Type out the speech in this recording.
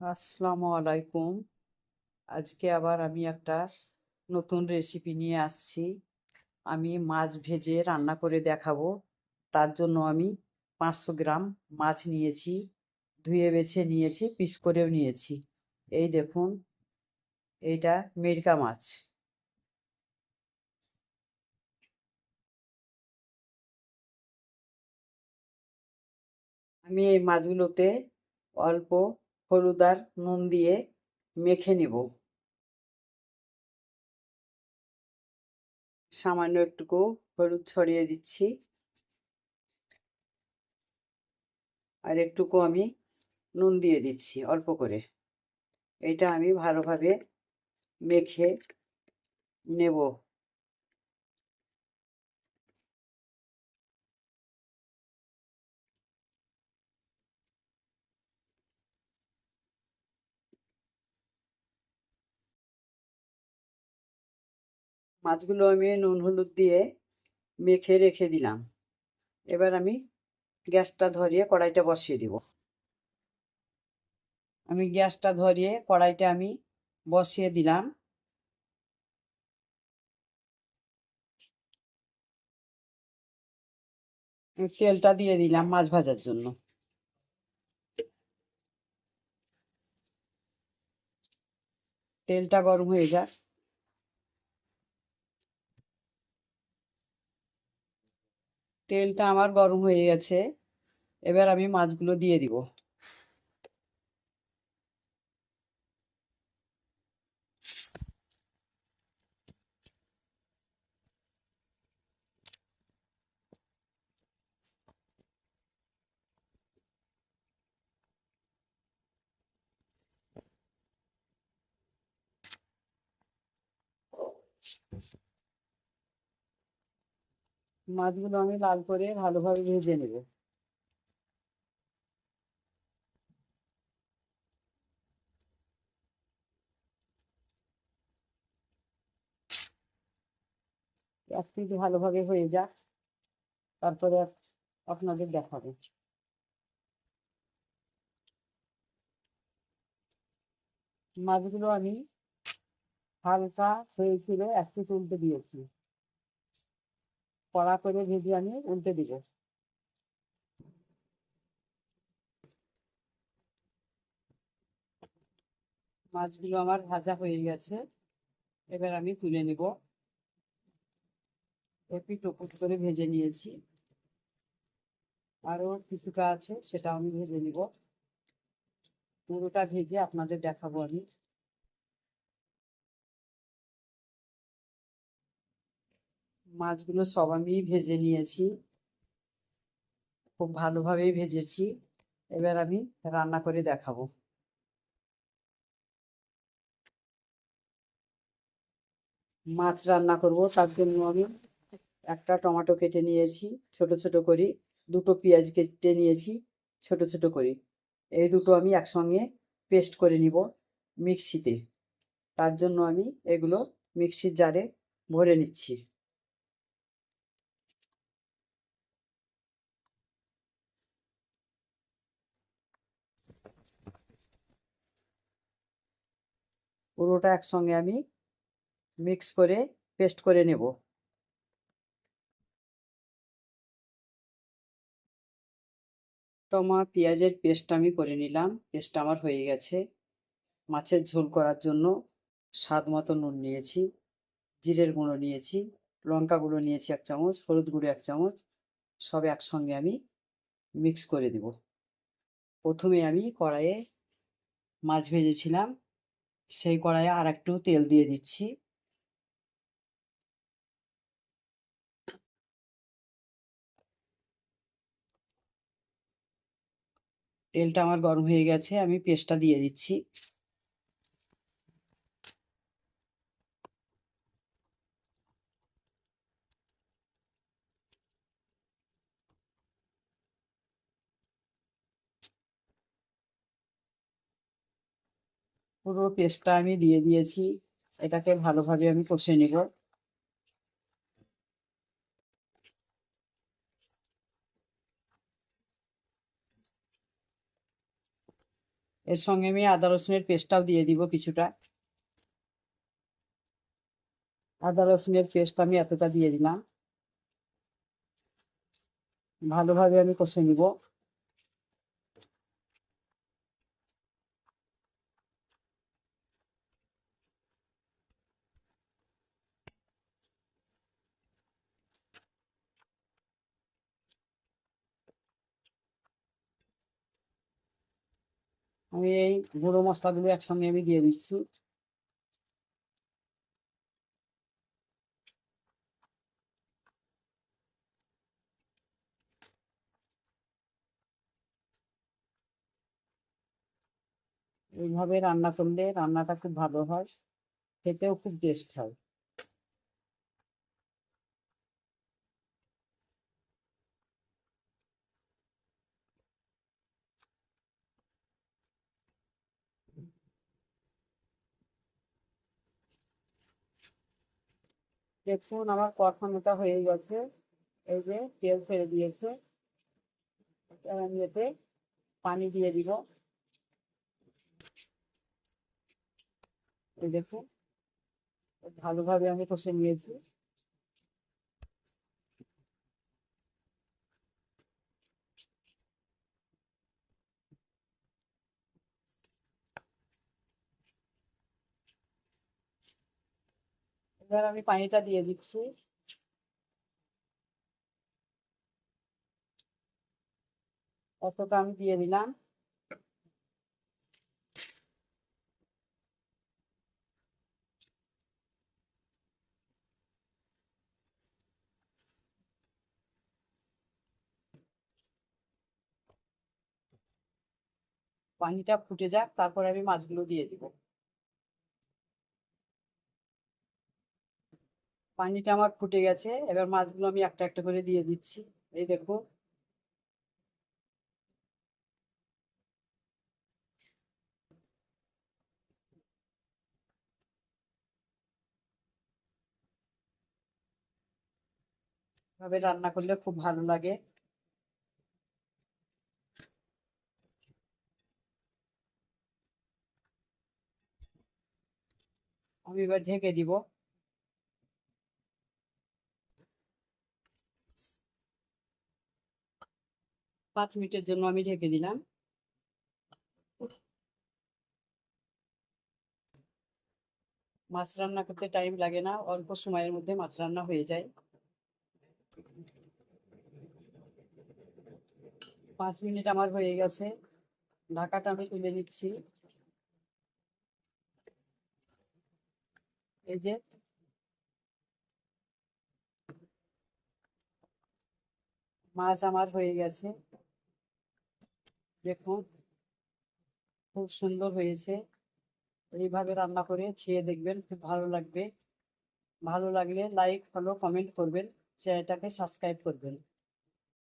আসসালামু আলাইকুম। আজকে আবার আমি একটা নতুন রেসিপি নিয়ে আসছি। আমি মাছ ভেজে রান্না করে দেখাবো। তার জন্য আমি পাঁচশো গ্রাম মাছ নিয়েছি, ধুয়ে বেছে নিয়েছি, পিস করেও নিয়েছি। এই দেখুন, এইটা মেরকা মাছ। আমি এই মাছগুলোতে অল্প হলুদ আর নুন দিয়ে মেখে নেব। সামান্য একটুকু হলুদ ছড়িয়ে দিচ্ছি। আর একটুকু আমি নুন দিয়ে দিচ্ছি অল্প করে। এটা আমি ভালোভাবে মেখে নেব। মাছগুলো আমি নুন, হলুদ দিয়ে মেখে রেখে দিলাম। এবার আমি গ্যাসটা ধরিয়ে কড়াইটা বসিয়ে দিব। আমি গ্যাসটা ধরিয়ে কড়াইটা আমি বসিয়ে দিলাম। তেলটা দিয়ে দিলাম মাছ ভাজার জন্য। তেলটা গরম হয়ে যাক। তেলটা আমার গরম হয়ে গেছে। এবার আমি মাছগুলো দিয়ে দিব। মাছগুলো আমি লাল করে ভালোভাবে ভেজে নেব। এক ভালোভাবে হয়ে যাক, তারপরে আপনাদের দেখাবো। মাছগুলো আমি হালকা হয়েছিল এক পিঠ উল্টে দিয়েছি। কড়া করে ভেজে আমি উল্টে দিব। মাছগুলো আমার ভাজা হয়ে গেছে। এবার আমি তুলে নিব। এপিট ওপিট করে ভেজে নিয়েছি। আরও কিছুটা আছে সেটা আমি ভেজে নিব। পুরোটা ভেজে আপনাদের দেখাবো আমি। মাছগুলো সব আমি ভেজে নিয়েছি। খুব ভালোভাবেই ভেজেছি। এবার আমি রান্না করে দেখাবো। মাছ রান্না করব, তার জন্য আমি একটা টমেটো কেটে নিয়েছি, ছোট ছোট করে। দুটো পেঁয়াজ কেটে নিয়েছি, ছোট ছোট করে। এই দুটো আমি একসঙ্গে পেস্ট করে নিব মিক্সিতে। তার জন্য আমি এগুলো মিক্সির জারে ভরে নিচ্ছি। পুরোটা একসঙ্গে আমি মিক্স করে পেস্ট করে নেব। টমা, পেঁয়াজের পেস্ট আমি করে নিলাম পেস্ট আমার হয়ে গেছে। মাছের ঝোল করার জন্য স্বাদ মতো নুন নিয়েছি, জিরের গুঁড়ো নিয়েছি, লঙ্কা গুঁড়ো নিয়েছি এক চামচ, হলুদ গুঁড়ো এক চামচ, সব একসঙ্গে আমি মিক্স করে দেব। প্রথমে আমি কড়াইয়ে মাছ ভেজেছিলাম সেই কড়াইয়ে আর একটু তেল দিয়ে দিচ্ছি। তেলটা আমার গরম হয়ে গেছে, আমি পেস্টটা দিয়ে দিচ্ছি। পুরো পেস্টটা আমি দিয়ে দিয়েছি। এটাকে ভালোভাবে আমি কষে নেব। এর সঙ্গে আমি আদা রসুনের পেস্টটাও দিয়ে দিব কিছুটা। আদা রসুনের পেস্ট আমি এতটা দিয়ে দিলাম। ভালোভাবে আমি কষে নিব। আমি এই গুঁড়ো মশলাগুলো একসঙ্গে আমি দিয়ে দিচ্ছি। এইভাবে রান্না করলে রান্নাটা খুব ভালো হয়, খেতেও খুব টেস্ট হয়। দেখুন আমার কষানোটা হয়ে গেছে। এই যে তেল ফেলে দিয়েছে। আমি এতে পানি দিয়ে দিব। দেখুন, ভালোভাবে আমি কষে নিয়েছি। এবার আমি পানিটা দিয়ে দিচ্ছি। অতটা আমি দিয়ে দিলাম। পানিটা ফুটে যাক, তারপরে আমি মাছগুলো দিয়ে দিব। পানিটা আমার ফুটে গেছে। এবার মাছগুলো আমি একটা একটা করে দিয়ে দিচ্ছি। এই দেখো। ভাবে রান্না করলে খুব ভালো লাগে। আমি এবার ঢেকে দিব। পাঁচ মিনিটের জন্য আমি ঢেকে দিলাম। মাছ রান্না করতে টাইম লাগে না, অল্প সময়ের মধ্যে মাছ রান্না হয়ে যায়। পাঁচ মিনিট আমার হয়ে গেছে। ঢাকাটা আমি তুলে নিচ্ছি। এই যে মাছ আমার হয়ে গেছে। দেখুন খুব সুন্দর হয়েছে। এইভাবে রান্না করে খেয়ে দেখবেন, খুব ভালো লাগবে। ভালো লাগলে লাইক ফলো কমেন্ট করবেন। চ্যানেলটাকে সাবস্ক্রাইব করবেন।